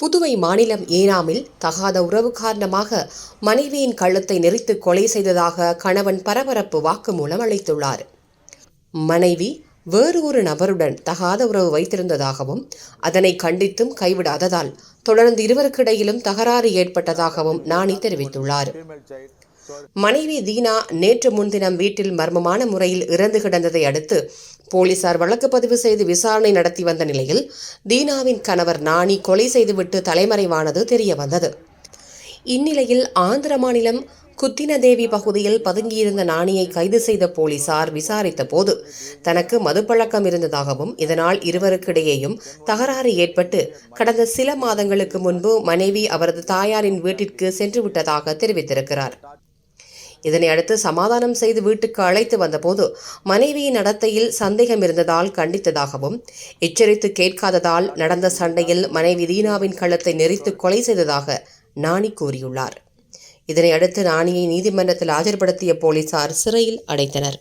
புதுவை மாநிலம் ஏனாமில் தகாத உறவு காரணமாக மனைவியின் கழுத்தை நெரித்து கொலை செய்ததாக கணவன் பரபரப்பு வாக்குமூலம் அளித்துள்ளார். மனைவி வேறு ஒரு நபருடன் தகாத உறவு வைத்திருந்ததாகவும் அதனை கண்டித்தும் கைவிடாததால் தொடர்ந்து இருவருக்கிடையிலும் தகராறு ஏற்பட்டதாகவும் நாணி தெரிவித்துள்ளார். மனைவி தீனா நேற்று முன்தினம் வீட்டில் மர்மமான முறையில் இறந்து கிடந்ததை அடுத்து போலீசார் வழக்கு பதிவு செய்து விசாரணை நடத்தி வந்த நிலையில் தீனாவின் கணவர் நாணி கொலை செய்துவிட்டு தலைமறைவானது தெரிய வந்தது. இந்நிலையில் ஆந்திர மாநிலம் குத்தினதேவி பகுதியில் பதுங்கியிருந்த நாணியை கைது செய்த போலீசார் விசாரித்த போது தனக்கு மதுப்பழக்கம் இருந்ததாகவும் இதனால் இருவருக்கிடையேயும் தகராறு ஏற்பட்டு கடந்த சில மாதங்களுக்கு முன்பு மனைவி அவரது தாயாரின் வீட்டிற்கு சென்று விட்டதாக தெரிவித்திருக்கிறார். இதனை அடுத்து சமாதானம் செய்து வீட்டுக்கு அழைத்து வந்தபோது மனைவியின் நடத்தையில் சந்தேகம் இருந்ததால் கண்டித்ததாகவும் எச்சரித்து கேட்காததால் நடந்த சண்டையில் மனைவி தீனாவின் கழுத்தை நெரித்து கொலை செய்ததாக நாணி கூறியுள்ளார். இதனை அடுத்து நாணியை நீதிமன்றத்தில் ஆஜர்படுத்திய போலீசார் சிறையில் அடைத்தனர்.